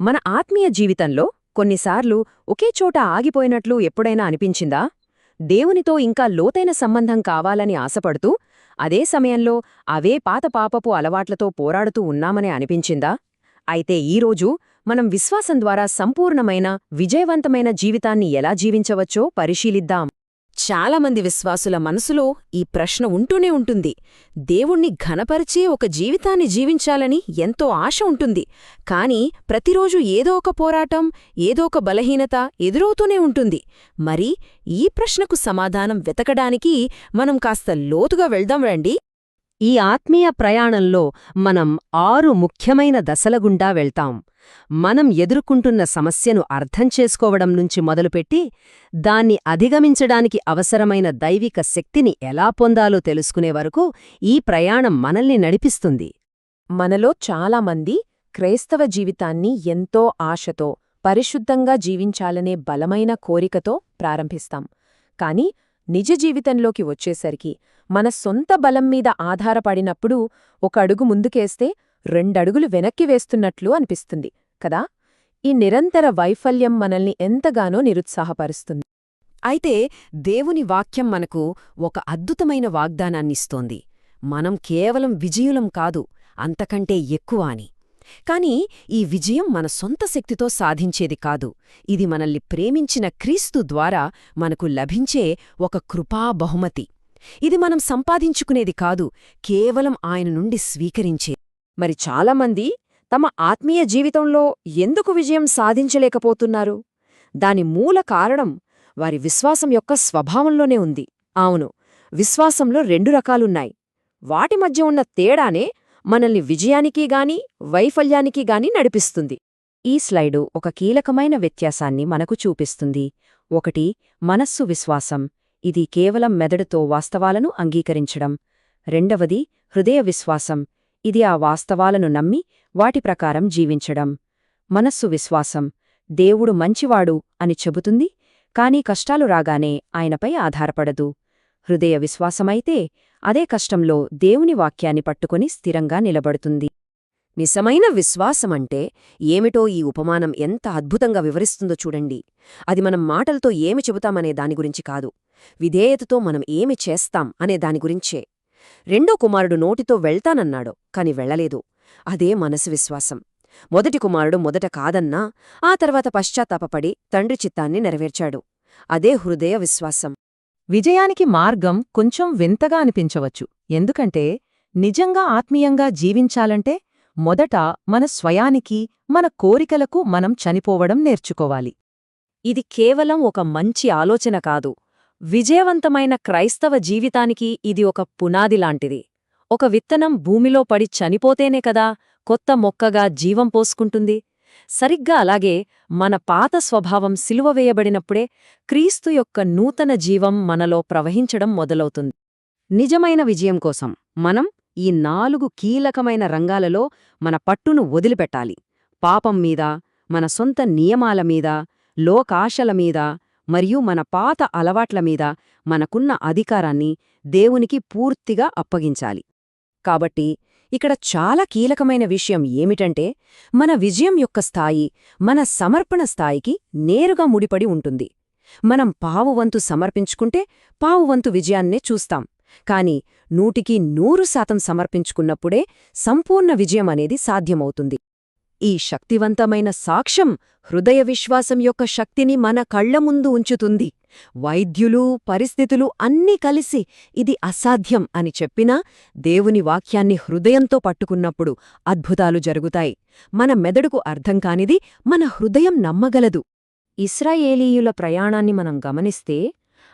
మన ఆత్మీయ జీవితంలో కొన్నిసార్లు ఒకే చోట ఆగిపోయినట్లు ఎప్పుడైనా అనిపించిందా? దేవునితో ఇంకా లోతైన సంబంధం కావాలని ఆశపడుతూ అదే సమయంలో అవే పాత పాపపు అలవాట్లతో పోరాడుతూ ఉన్నామని అనిపించిందా? అయితే ఈరోజు మనం విశ్వాసం ద్వారా సంపూర్ణమైన విజయవంతమైన జీవితాన్ని ఎలా జీవించవచ్చో పరిశీలిద్దాం. చాలామంది విశ్వాసుల మనసులో ఈ ప్రశ్న ఉంటూనే ఉంటుంది. దేవుణ్ణి ఘనపరిచే ఒక జీవితాన్ని జీవించాలని ఎంతో ఆశ ఉంటుంది. కాని ప్రతిరోజు ఏదో ఒక పోరాటం ఏదో ఒక బలహీనత ఎదురవుతూనే ఉంటుంది. మరి ఈ ప్రశ్నకు సమాధానం వెతకడానికి మనం కాస్త లోతుగా వెళ్దాం రండి. ఈ ఆత్మీయ ప్రయాణంలో మనం ఆరు ముఖ్యమైన దశల గుండా వెళ్తాం. మనం ఎదుర్కొంటున్న సమస్యను అర్థం చేసుకోవడం నుంచి మొదలుపెట్టి దాన్ని అధిగమించడానికి అవసరమైన దైవిక శక్తిని ఎలా పొందాలో తెలుసుకునే వరకు ఈ ప్రయాణం మనల్ని నడిపిస్తుంది. మనలో చాలామంది క్రైస్తవ జీవితాన్ని ఎంతో ఆశతో పరిశుద్ధంగా జీవించాలనే బలమైన కోరికతో ప్రారంభిస్తాం. కాని నిజ జీవితంలోకి వచ్చేసరికి మన సొంత బలం మీద ఆధారపడినప్పుడు ఒక అడుగు ముందుకేస్తే రెండడుగులు వెనక్కి వేస్తున్నట్లు అనిపిస్తుంది కదా? ఈ నిరంతర వైఫల్యం మనల్ని ఎంతగానో నిరుత్సాహపరుస్తుంది. అయితే దేవుని వాక్యం మనకు ఒక అద్భుతమైన వాగ్దానాన్నిస్తోంది. మనం కేవలం విజయులం కాదు అంతకంటే ఎక్కువ అని. కాని ఈ విజయం మన సొంత శక్తితో సాధించేది కాదు. ఇది మనల్ని ప్రేమించిన క్రీస్తు ద్వారా మనకు లభించే ఒక కృపా బహుమతి. ఇది మనం సంపాదించుకునేది కాదు కేవలం ఆయన నుండి స్వీకరించే. మరి చాలామంది తమ ఆత్మీయ జీవితంలో ఎందుకు విజయం సాధించలేకపోతున్నారు? దాని మూల కారణం వారి విశ్వాసం యొక్క స్వభావంలోనే ఉంది. అవును విశ్వాసంలో రెండు రకాలున్నాయి. వాటి మధ్య ఉన్న తేడానే మనల్ని విజయానికి గాని వైఫల్యానికి గాని నడిపిస్తుంది. ఈ స్లైడు ఒక కీలకమైన వ్యత్యాసాన్ని మనకు చూపిస్తుంది. ఒకటి మనస్సు విశ్వాసం. ఇది కేవలం మెదడుతో వాస్తవాలను అంగీకరించడం. రెండవది హృదయ విశ్వాసం. ఇది ఆ వాస్తవాలను నమ్మి వాటి ప్రకారం జీవించడం. మనస్సు విశ్వాసం. దేవుడు మంచివాడు అని చెబుతుంది కాని కష్టాలు రాగానే ఆయనపై ఆధారపడదు. హృదయ విశ్వాసమైతే అదే కష్టంలో దేవుని వాక్యాన్ని పట్టుకుని స్థిరంగా నిలబడుతుంది. నిజమైన విశ్వాసమంటే ఏమిటో ఈ ఉపమానం ఎంత అద్భుతంగా వివరిస్తుందో చూడండి. అది మనం మాటలతో ఏమి చెబుతామనే దాని గురించి కాదు. విధేయతతో మనం ఏమి చేస్తాం అనే దాని గురించే. రెండో కుమారుడు నోటితో వెళ్తానన్నాడు కాని వెళ్ళలేదు అదే మనసు విశ్వాసం. మొదటి కుమారుడు మొదట కాదన్నా ఆ తర్వాత పశ్చాత్తాపపడి తండ్రి చిత్తాన్ని నెరవేర్చాడు. అదే హృదయ విశ్వాసం. విజయానికి మార్గం కొంచెం వింతగా అనిపించవచ్చు. ఎందుకంటే నిజంగా ఆత్మీయంగా జీవించాలంటే మొదట మన స్వయానికి మన కోరికలకు మనం చనిపోవడం నేర్చుకోవాలి. ఇది కేవలం ఒక మంచి ఆలోచన కాదు. విజయవంతమైన క్రైస్తవ జీవితానికి ఇది ఒక పునాదిలాంటిది ఒక విత్తనం భూమిలో పడి చనిపోతేనే కదా కొత్త మొక్కగా జీవం పోసుకుంటుంది. సరిగ్గా అలాగే మన పాత స్వభావం సిలువవేయబడినప్పుడే క్రీస్తు యొక్క నూతన జీవం మనలో ప్రవహించడం మొదలవుతుంది. నిజమైన విజయం కోసం మనం ఈ నాలుగు కీలకమైన రంగాలలో మన పట్టును వదిలిపెట్టాలి. పాపం మీద మన సొంత నియమాల మీద లోకాశల మీద మరియు మన పాత అలవాట్ల మీద మనకున్న అధికారాన్ని దేవునికి పూర్తిగా అప్పగించాలి. కాబట్టి ఇక్కడ చాలా కీలకమైన విషయం ఏమిటంటే మన విజయం యొక్క స్థాయి మన సమర్పణ స్థాయికి నేరుగా ముడిపడి ఉంటుంది. మనం పావువంతు సమర్పించుకుంటే పావువంతు విజయాన్నే చూస్తాం. కాని నూటికి నూరు శాతం సమర్పించుకున్నప్పుడే సంపూర్ణ విజయం అనేది సాధ్యమవుతుంది. ఈ శక్తివంతమైన సాక్ష్యం హృదయ విశ్వాసం యొక్క శక్తిని మన కళ్ళ ముందు ఉంచుతుంది. వైద్యులు పరిస్థితులు అన్నీ కలిసి ఇది అసాధ్యం అని చెప్పినా దేవుని వాక్యాన్ని హృదయంతో పట్టుకున్నప్పుడు అద్భుతాలు జరుగుతాయి. మన మెదడుకు అర్థం కానిది మన హృదయం నమ్మగలదు. ఇస్రాయేలీయుల ప్రయాణాన్ని మనం గమనిస్తే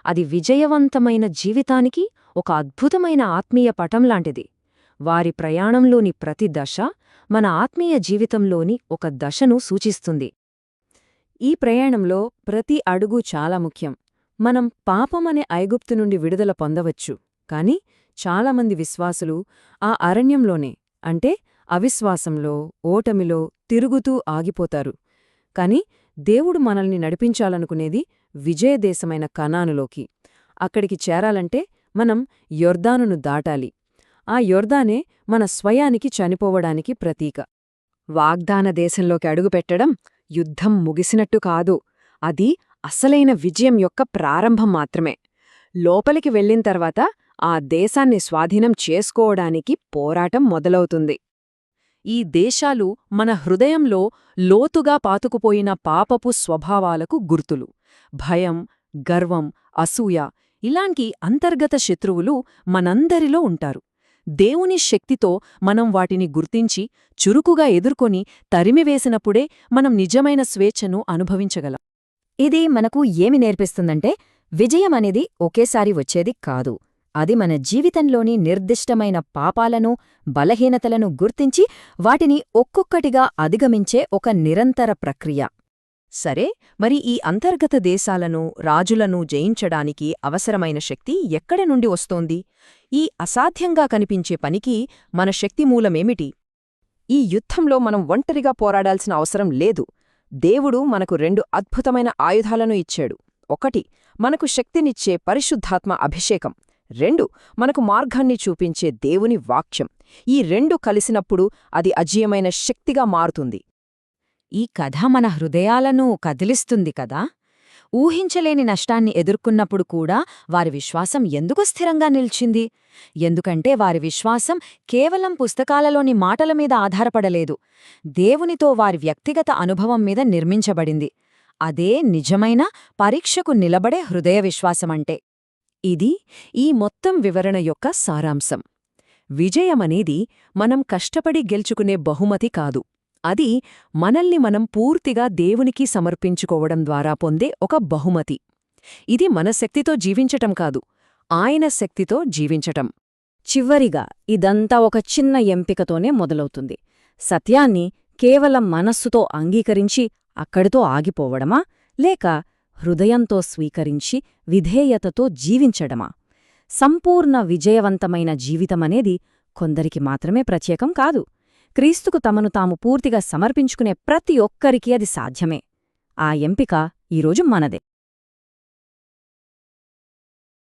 అది విజయవంతమైన జీవితానికి ఒక అద్భుతమైన ఆత్మీయ పటంలాంటిది వారి ప్రయాణంలోని ప్రతి దశ మన ఆత్మీయ జీవితంలోని ఒక దశను సూచిస్తుంది. ఈ ప్రయాణంలో ప్రతి అడుగు చాలా ముఖ్యం. మనం పాపమనే ఐగుప్తు నుండి విడుదల పొందవచ్చు. కాని చాలామంది విశ్వాసులు ఆ అరణ్యంలోనే అంటే అవిశ్వాసంలో ఓటమిలో తిరుగుతూ ఆగిపోతారు. కాని దేవుడు మనల్ని నడిపించాలనుకునేది విజయదేశమైన కనానులోకి. అక్కడికి చేరాలంటే మనం యొర్దానును దాటాలి. ఆ యొర్దానే మన స్వయానికి చనిపోవడానికి ప్రతీక. వాగ్దాన దేశంలోకి అడుగుపెట్టడం యుద్ధం ముగిసినట్టు కాదు. అది అసలైన విజయం యొక్క ప్రారంభం మాత్రమే. లోపలికి వెళ్ళిన తర్వాత ఆ దేశాన్ని స్వాధీనం చేసుకోవడానికి పోరాటం మొదలవుతుంది. ఈ దేశాలు మన హృదయంలో లోతుగా పాతుకుపోయిన పాపపు స్వభావాలకు గుర్తులు. భయం గర్వం అసూయ ఇలాంటి అంతర్గత శత్రువులు మనందరిలో ఉంటారు. దేవుని శక్తితో మనం వాటిని గుర్తించి చురుకుగా ఎదుర్కొని తరిమివేసినప్పుడే మనం నిజమైన స్వేచ్ఛను అనుభవించగలం. ఇది మనకు ఏమి నేర్పిస్తుందంటే విజయం అనేది ఒకేసారి వచ్చేది కాదు. అది మన జీవితంలోని నిర్దిష్టమైన పాపాలను బలహీనతలను గుర్తించి వాటిని ఒక్కొక్కటిగా అధిగమించే ఒక నిరంతర ప్రక్రియ. సరే మరి ఈ అంతర్గత దేశాలను రాజులను జయించడానికి అవసరమైన శక్తి ఎక్కడి నుండి వస్తోంది? ఈ అసాధ్యంగా కనిపించే పనికి మన శక్తి మూలమేమిటి? ఈ యుద్ధంలో మనం ఒంటరిగా పోరాడాల్సిన అవసరం లేదు. దేవుడు మనకు రెండు అద్భుతమైన ఆయుధాలను ఇచ్చాడు. ఒకటి మనకు శక్తినిచ్చే పరిశుద్ధాత్మ అభిషేకం. రెండు మనకు మార్గాన్ని చూపించే దేవుని వాక్యం. ఈ రెండు కలిసినప్పుడు అది అజీయమైన శక్తిగా మారుతుంది. ఈ కథ మన హృదయాలను కదిలిస్తుంది కదా? ఊహించలేని నష్టాన్ని ఎదుర్కొన్నప్పుడు కూడా వారి విశ్వాసం ఎందుకు స్థిరంగా నిల్చింది? ఎందుకంటే వారి విశ్వాసం కేవలం పుస్తకాలలోని మాటల మీద ఆధారపడలేదు. దేవునితో వారి వ్యక్తిగత అనుభవం మీద నిర్మించబడింది. అదే నిజమైన పరీక్షకు నిలబడే హృదయ విశ్వాసమంటే. ఇది ఈ మొత్తం వివరణ యొక్క సారాంశం. విజయమనేది మనం కష్టపడి గెలుచుకునే బహుమతి కాదు. అది మనల్ని మనం పూర్తిగా దేవునికి సమర్పించుకోవడం ద్వారా పొందే ఒక బహుమతి. ఇది మన శక్తితో జీవించటం కాదు ఆయన శక్తితో జీవించటం. చివరిగా ఇదంతా ఒక చిన్న ఎంపికతోనే మొదలవుతుంది. సత్యాన్ని కేవలం మనస్సుతో అంగీకరించి అక్కడితో ఆగిపోవడమా లేక హృదయంతో స్వీకరించి విధేయతతో జీవించడమా? సంపూర్ణ విజయవంతమైన జీవితమనేది కొందరికి మాత్రమే ప్రత్యేకం కాదు. క్రీస్తుకు తమను తాము పూర్తిగా సమర్పించుకునే ప్రతి ఒక్కరికీ అది సాధ్యమే. ఆ ఎంపిక ఈరోజు మనదే.